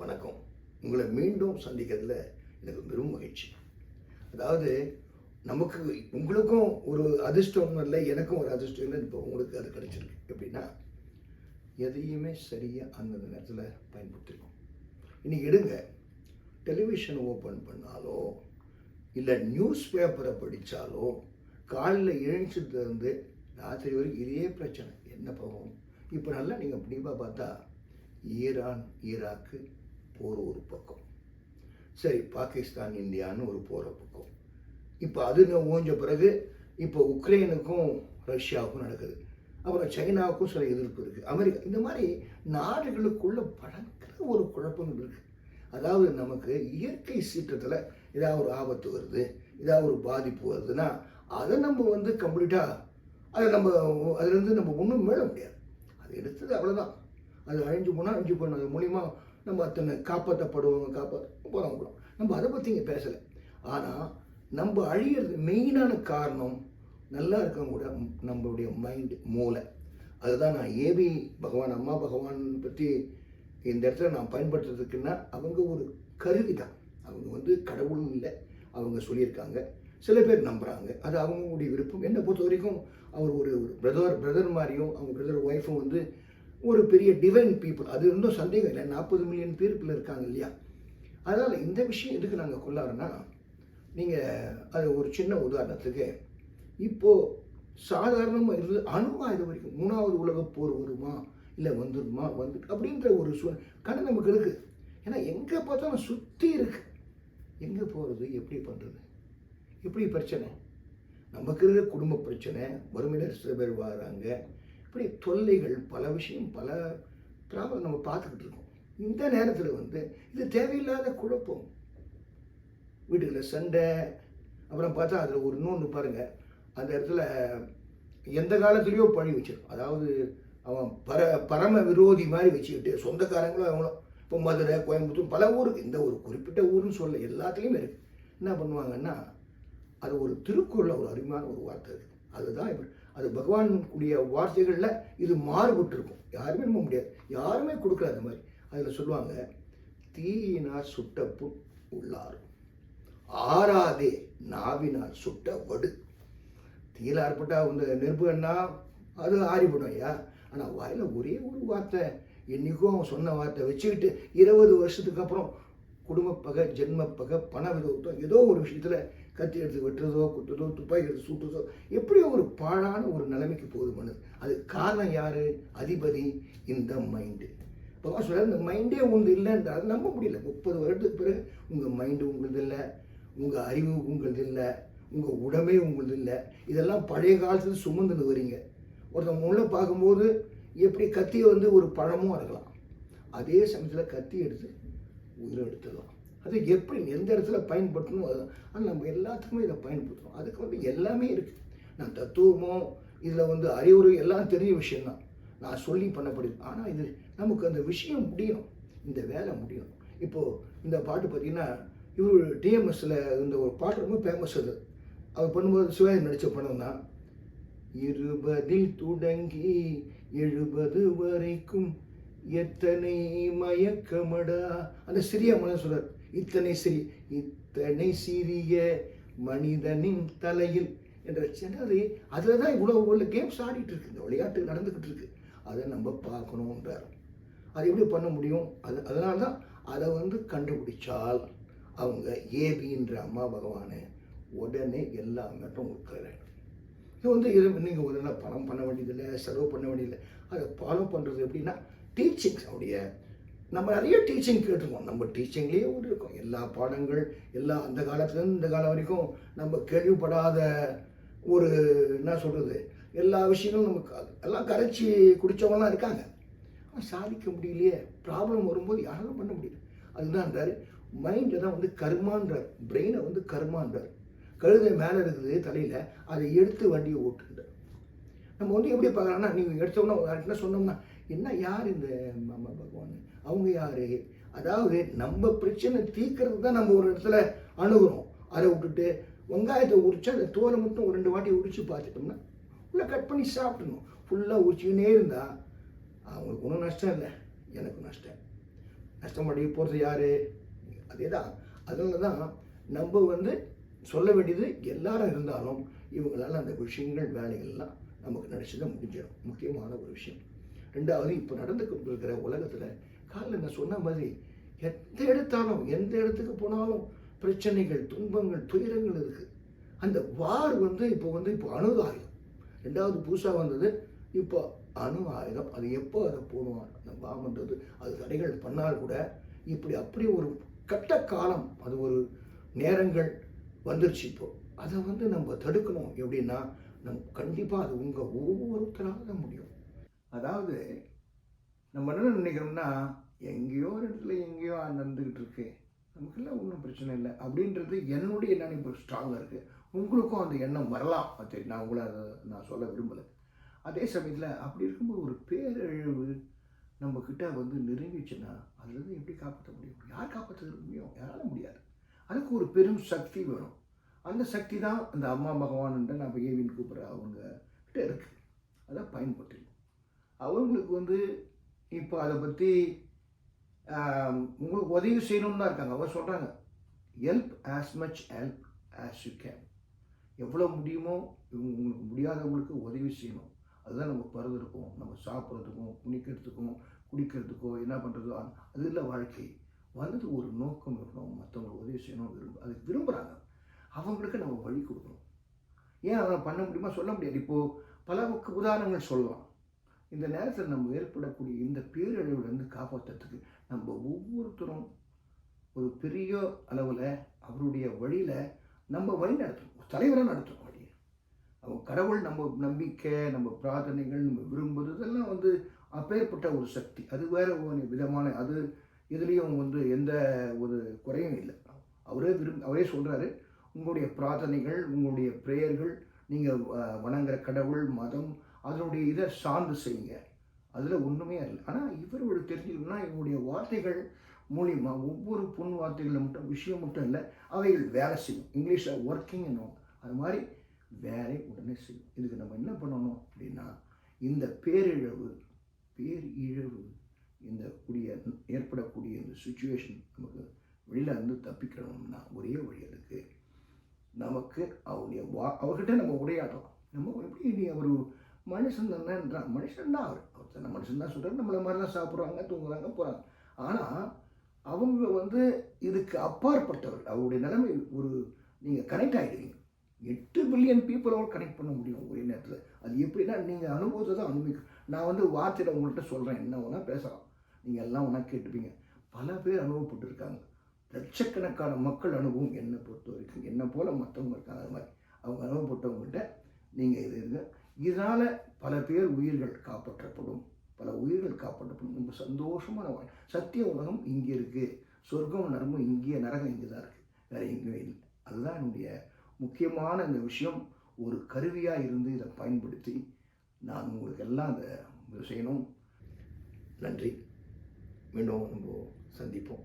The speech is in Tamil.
வணக்கம். உங்களை மீண்டும் சந்திக்கிறதுல எனக்கு பெரும் மகிழ்ச்சி. அதாவது நமக்கு உங்களுக்கும் ஒரு அதிர்ஷ்டம் இல்லை எனக்கும் ஒரு அதிர்ஷ்டம் இல்லை இப்போ உங்களுக்கு அது கிடைச்சிருக்கு. எப்படின்னா எதையுமே சரியாக அந்தந்த நேரத்தில் பயன்படுத்திருக்கோம். இன்னைக்கு எடுங்க. டெலிவிஷன் ஓப்பன் பண்ணாலோ இல்லை நியூஸ் பேப்பரை படித்தாலோ காலையில் எழுந்ததுலேருந்து ராத்திரி வரைக்கும் இதே பிரச்சனை. என்ன போகும் இப்போ நல்லா நீங்கள் கண்டிப்பாக பார்த்தா ஈரான் ஈராக்கு போர் ஒரு பக்கம். சரி பாகிஸ்தான் இந்தியான்னு ஒரு போகிற பக்கம். இப்போ அது ஓஞ்ச பிறகு இப்போ உக்ரைனுக்கும் ரஷ்யாவுக்கும் நடக்குது. அப்புறம் சைனாவுக்கும் சில எதிர்ப்பு இருக்குது அமெரிக்கா இந்த மாதிரி நாடுகளுக்குள்ள பயங்கர ஒரு குழப்பங்கள் இருக்குது அதாவது நமக்கு இயற்கை சீற்றத்தில் ஏதாவது ஒரு ஆபத்து வருது ஏதாவது ஒரு பாதிப்பு வருதுன்னா அதை நம்ம வந்து கம்ப்ளீட்டாக அதை நம்ம அதுலேருந்து நம்ம ஒன்றும் மேல முடியாது. அது எடுத்தது அவ்வளோதான் அது அழிஞ்சு போனால் அழிஞ்சு போகணும் அது மூலிமா நம்ம அத்தனை காப்பாற்றப்படுவோம் காப்பாற்ற போகிறோம் நம்ம அதை பற்றி இங்கே பேசலை. ஆனால் நம்ம அழியிறது மெயினான காரணம் நல்லா இருக்கவங்க கூட நம்மளுடைய மைண்டு மூளை. அதுதான் நான் ஏபி பகவான் அம்மா பகவான் பற்றி இந்த இடத்துல நான் பயன்படுத்துறதுக்குன்னா அவங்க ஒரு கருவி தான் அவங்க வந்து கடவுளும் இல்லை. அவங்க சொல்லியிருக்காங்க. சில பேர் நம்புகிறாங்க அது அவங்களுடைய விருப்பம். என்னை பொறுத்த வரைக்கும் அவர் ஒரு பிரதர் பிரதர் மாதிரியும் அவங்க பிரதர் ஒய்ஃபும் வந்து ஒரு பெரிய டிவைன் பீப்புள் அது இருந்தும் சந்தேகம் இல்லை. நாற்பது மில்லியன் பேருக்குள்ள இருக்காங்க இல்லையா? அதனால் இந்த விஷயம் எதுக்கு நாங்கள் கொள்ளாருன்னா நீங்கள் அது ஒரு சின்ன உதாரணத்துக்கு இப்போது சாதாரணமாக இருந்து அணு இது வரைக்கும் மூணாவது உலகப் போர் வருமா? இல்லை வந்துடுமா வந்து அப்படின்ற ஒரு சூ கண்ணு நமக்கு இருக்குது ஏன்னா எங்கே பார்த்தாலும் சுற்றி இருக்கு. எங்கே போகிறது எப்படி பண்ணுறது எப்படி பிரச்சனை? நமக்கு இருக்கிற குடும்ப பிரச்சனை. வறுமையினர் சில பேர் வராங்க. இப்படி தொல்லைகள் பல விஷயம் பல ப்ராப்ளம் நம்ம பார்த்துக்கிட்டு இருக்கோம். இந்த நேரத்தில் வந்து இது தேவையில்லாத குழப்பம். வீட்டுகளில் சண்டை அப்புறம் பார்த்தா அதில் ஒரு இன்னொன்று பாருங்கள் அந்த இடத்துல எந்த காலத்துலேயோ பழி வச்சிடும் அதாவது அவன் பர பரம விரோதி மாதிரி வச்சுக்கிட்டு சொந்தக்காரங்களும் அவங்களும் இப்போ மதுரை கோயம்புத்தூர் பல ஊருக்கு இந்த ஒரு குறிப்பிட்ட ஊருன்னு சொல்ல எல்லாத்துலேயுமே இருக்குது என்ன பண்ணுவாங்கன்னா அது ஒரு திருக்குறளில் ஒரு அருமையான ஒரு வார்த்தை இருக்குது அதுதான் இப்போ அது பகவானுடைய வார்த்தைகளில் இது மாறுபட்டு இருக்கும் யாருமே நம்ப முடியாது. யாருமே கொடுக்கல அந்த மாதிரி. அதில் சொல்லுவாங்க தீயினால் சுட்ட புண் உள்ளாரும் ஆறாதே நாவினால் சுட்ட வடு. தீயில் ஆற்பட்டா வந்து நெருப்புன்னா அது ஆறிவிடும் ஐயா. ஆனால் வாயில் ஒரே ஒரு வார்த்தை என்றைக்கும் அவன் சொன்ன வார்த்தை வச்சுக்கிட்டு இருபது வருஷத்துக்கு அப்புறம் குடும்ப பகை ஜென்ம பகை பண விரோதம் ஏதோ ஒரு விஷயத்தில் கத்தி எடுத்து வெட்டுறதோ குத்துறதோ துப்பாக்கி எடுத்து சுட்டுறதோ எப்படியோ ஒரு பாழான ஒரு நிலைமைக்கு போகுது மனது அது காரணம் யார்? அதிபதி இந்த மைண்டு பகவான் சொல்ல இந்த மைண்டே உண்டு இல்லைன்ற அதை நம்ப முடியல. முப்பது வருடத்துக்கு பிறகு உங்கள் மைண்டு உங்களுது இல்லை உங்கள் அறிவு உங்களுது இல்லை உங்கள் உடம்பே உங்களுது இல்லை. இதெல்லாம் பழைய காலத்தில் சுமந்துன்னு வரீங்க. ஒருத்தவங்க முள்ள பார்க்கும்போது எப்படி கத்தியை வந்து ஒரு பழமும் இருக்கலாம் அதே சமயத்தில் கத்தி எடுத்து உயிரை எடுத்துடலாம். அது எப்படி எந்த இடத்துல பயன்படுத்தணும் அதுதான் ஆனால் நம்ம எல்லாத்துக்குமே இதை பயன்படுத்தணும் அதுக்கு வந்து எல்லாமே இருக்குது நான் தத்துவமோ இதில் வந்து அறிவுரை எல்லாம் தெரிஞ்ச விஷயம்தான். நான் சொல்லி பண்ணப்படுது ஆனால் இது நமக்கு அந்த விஷயம் முடியணும். இந்த வேலை முடியணும். இப்போது இந்த பாட்டு பார்த்தீங்கன்னா இவர் டிஎம்எஸில் இந்த ஒரு பாட்டு ரொம்ப ஃபேமஸ் அது. அவர் பண்ணும்போது சிவாஜி நடித்த படம் தான். இருபதில் தொடங்கி எழுபது வரைக்கும் எத்தனை மயக்கமடா? அந்த சிறிய மனசு சொல்றார் இத்தனை சிறி இத்தனை சிறிய மனிதனின் தலையில் என்ற சின்னது அதில் தான் இவ்வளோ உள்ள கேம்ஸ் ஆடிட்டு இருக்கு இந்த விளையாட்டு நடந்துக்கிட்டு இருக்கு. அதை நம்ம பார்க்கணுன்றார் அது எப்படி பண்ண முடியும்? அது அதனால தான் அதை வந்து கண்டுபிடிச்சால் அவங்க ஏபின்ற அம்மா பகவானை உடனே எல்லா மட்டும் இது வந்து இது நீங்கள் உடனே பணம் பண்ண வேண்டியதில்லை செலவு பண்ண வேண்டியதில்லை. அதை ஃபாலோ பண்ணுறது எப்படின்னா டீச்சிங்ஸ் அவருடைய. நம்ம நிறைய டீச்சிங் கேட்டிருக்கோம். நம்ம டீச்சிங்லேயே ஒரு இருக்கோம். எல்லா பாடங்கள் எல்லா அந்த காலத்துலேருந்து இந்த காலம் வரைக்கும் நம்ம கேள்விப்படாத ஒரு என்ன சொல்கிறது எல்லா விஷயங்களும் நமக்கு அது- எல்லாம் கரைச்சி குடித்தவங்களாம் இருக்காங்க. ஆனால் சாதிக்க முடியலையே. ப்ராப்ளம் வரும்போது யாரும் பண்ண முடியல. அதுதான்றார் மைண்டை தான் வந்து கர்மான்றார். பிரெயினை வந்து கர்மான்றார். கழுதை மேலே இருக்குது தலையில். அதை எடுத்து வண்டியை ஓட்டுன்றார் நம்ம வந்து எப்படி பார்க்கலாம்னா நீங்கள் எடுத்தோம்னா என்ன சொன்னோம்னா என்ன யார் இந்த மாமா பகவான்? அவங்க யார்? அதாவது நம்ம பிரச்சனை தீர்க்கறது தான் நம்ம ஒரு இடத்துல அணுகிறோம். அதை விட்டுட்டு வெங்காயத்தை உரிச்சு அந்த தோலை மட்டும் ஒரு ரெண்டு வாட்டி உரிச்சு பார்த்துட்டோம்னா உள்ளே கட் பண்ணி சாப்பிடணும். ஃபுல்லாக உரிச்சுக்கினே இருந்தால் அவங்களுக்கு ஒன்றும் நஷ்டம் இல்லை. எனக்கு நஷ்டம். நஷ்டமடைய போகிறது யார்? அதே தான் அதனால தான் நம்ம வந்து சொல்ல வேண்டியது எல்லாரும் இருந்தாலும் இவங்களால அந்த விஷயங்கள் வேலைகள்லாம் நமக்கு நடிச்சு தான் முடிஞ்சிடும். முக்கியமான ஒரு விஷயம். ரெண்டாவது இப்போ நடந்து கொண்டிருக்கிற உலகத்தில் காலையில் நான் சொன்ன மாதிரி எந்த எடுத்தாலும் எந்த இடத்துக்கு போனாலும் பிரச்சனைகள் துன்பங்கள் துயரங்கள் இருக்குது அந்த வார் வந்து இப்போ வந்து இப்போ அணு ஆயுதம். ரெண்டாவது புதுசாக வந்தது இப்போ அணு ஆயுதம். அது எப்போ அதை போடுவான் அந்த பாம்புன்றது அது தடைகள் பண்ணால் கூட இப்படி அப்படி ஒரு கட்ட காலம் அது ஒரு நேரங்கள் வந்துருச்சு இப்போ. அதை வந்து நம்ம தடுக்கணும். எப்படின்னா நம் கண்டிப்பாக அது உங்கள் ஒவ்வொருத்தராக முடியும். அதாவது நம்ம என்ன நினைக்கிறோம்னா எங்கேயோ ஒரு இடத்துல எங்கேயோ நடந்துக்கிட்டு இருக்கு. நமக்கெல்லாம் ஒன்றும் பிரச்சனை இல்லை. அப்படின்றது என்னுடைய நினைப்பு ஸ்ட்ராங்காக இருக்குது உங்களுக்கும் அந்த எண்ணம் வரலாம். அது நான் உங்களை அதை நான் சொல்ல விரும்பலை. அதே சமயத்தில் அப்படி இருக்கும்போது ஒரு பேரழிவு நம்மக்கிட்ட வந்து நெருங்கிச்சுன்னா அதுலேருந்து எப்படி காப்பாற்ற முடியும்? யார் காப்பாற்ற முடியும்? யாரால முடியாது. அதுக்கு ஒரு பெரும் சக்தி வேணும். அந்த சக்தி தான் அந்த அம்மா பகவான்ன்ற நம்ம ஏவின் கூப்பிட்ற அவங்க கிட்ட இருக்குது அதை பயன்படுத்தணும் அவங்களுக்கு வந்து இப்போ அதை பற்றி உங்களுக்கு உதவி செய்யணும்னு தான் இருக்காங்க. அவர் சொல்கிறாங்க help as much help as you can எவ்வளோ முடியுமோ இவங்க உங்களுக்கு முடியாதவங்களுக்கு உதவி செய்யணும். அதுதான் நம்ம பருவருக்கும் நம்ம சாப்பிட்றதுக்கும் குணிக்கிறதுக்கும் குடிக்கிறதுக்கோ என்ன பண்ணுறதோ அது இல்லை வாழ்க்கை. வந்தது ஒரு நோக்கம் இருக்கணும். மற்றவங்களுக்கு உதவி செய்யணும் விரும்ப அது விரும்புகிறாங்க அவங்களுக்கு நம்ம வழி கொடுக்கணும். ஏன் அதை பண்ண முடியுமா? சொல்ல முடியாது. இப்போது பல உதாரணங்கள் சொல்லலாம். இந்த நேரத்தில் நம்ம ஏற்படக்கூடிய இந்த பேரழிவுலேருந்து காப்பாற்றுறதுக்கு நம்ம ஒவ்வொருத்தரும் ஒரு பெரிய அளவில் அவருடைய வழியில் நம்ம வழி நடத்தணும். தலைவராக நடத்தணும் வழியை. அவங்க கடவுள் நம்ம நம்பிக்கை நம்ம பிரார்த்தனைகள் நம்ம விரும்புவது இதெல்லாம் வந்து அப்பேற்பட்ட ஒரு சக்தி. அது வேற ஒரு விதமான அது இதுலேயும் வந்து எந்த ஒரு குறையும் இல்லை. அவரே விரும்பி அவரே சொல்கிறாரு உங்களுடைய பிரார்த்தனைகள் உங்களுடைய பிரேயர்கள் நீங்கள் வணங்குற கடவுள் மதம் அதனுடைய இதை சார்ந்து செய்யுங்க. அதில் ஒன்றுமே இல்லை. ஆனால் இவரோட தெரிஞ்சுக்கணும்னா இவருடைய வார்த்தைகள் மூலிமா ஒவ்வொரு பொன் வார்த்தைகளில் மட்டும் விஷயம் மட்டும் இல்லை அவைகள் வேலை செய்யும். இங்கிலீஷில் ஒர்க்கிங் என்னும் அது மாதிரி வேலை உடனே செய்யும். இதுக்கு நம்ம என்ன பண்ணணும் அப்படின்னா இந்த பேரிழவு பேரிழவு இந்த கூடிய ஏற்படக்கூடிய இந்த சுச்சுவேஷன் நமக்கு வெளியில் இருந்து தப்பிக்கணும்னா ஒரே வழி அதுக்கு நமக்கு அவருடைய வா அவர்கிட்ட நம்ம உரையாடலாம் நம்ம எப்படி நீ அவர் மனுஷன் தானேன்றான் மனுஷன் தான் அவர். அவர் தான் மனுஷன் தான் சொல்கிறார் நம்மளை மாதிரி தான் சாப்பிட்றாங்க தூங்குறாங்க போகிறாங்க ஆனால் அவங்க வந்து இதுக்கு அப்பாற்பட்டவர். அவருடைய நிலைமை ஒரு நீங்கள் கனெக்ட் ஆகிடுவீங்க எட்டு பில்லியன் பீப்புளோட கனெக்ட் பண்ண முடியும் ஒரே நேரத்தில். அது எப்படின்னா நீங்கள் அனுபவத்தை தான் அனுபவிக்கும் நான் வந்து வார்த்தையில் உங்கள்கிட்ட சொல்கிறேன் என்ன வேணால் பேசலாம். நீங்கள் எல்லாம் ஒன்றா கேட்டுப்பீங்க. பல பேர் அனுபவப்பட்டிருக்காங்க. லட்சக்கணக்கான மக்கள் அனுபவம் என்னை பொறுத்த வரைக்கும் என்னை போல் மற்றவங்க இருக்காங்க. அது மாதிரி. அவங்க அனுபவப்பட்டவங்கள்ட்ட நீங்கள் இது இருங்க. இதனால் பல பேர் உயிர்கள் காப்பாற்றப்படும். பல உயிர்கள் காப்பாற்றப்படும் ரொம்ப சந்தோஷமான வாழ் சத்திய உலகம் இங்கே இருக்குது சொர்க்கம் நரமும் இங்கேயே நரகம் இங்கே தான் இருக்குது வேறு எங்கேயும் இல்லை. அதுதான் என்னுடைய முக்கியமான இந்த விஷயம். ஒரு கருவியாக இருந்து இதை பயன்படுத்தி நான் உங்களுக்கு எல்லாம் அதை செய்யணும். நன்றி. மீண்டும் நம்ம சந்திப்போம்.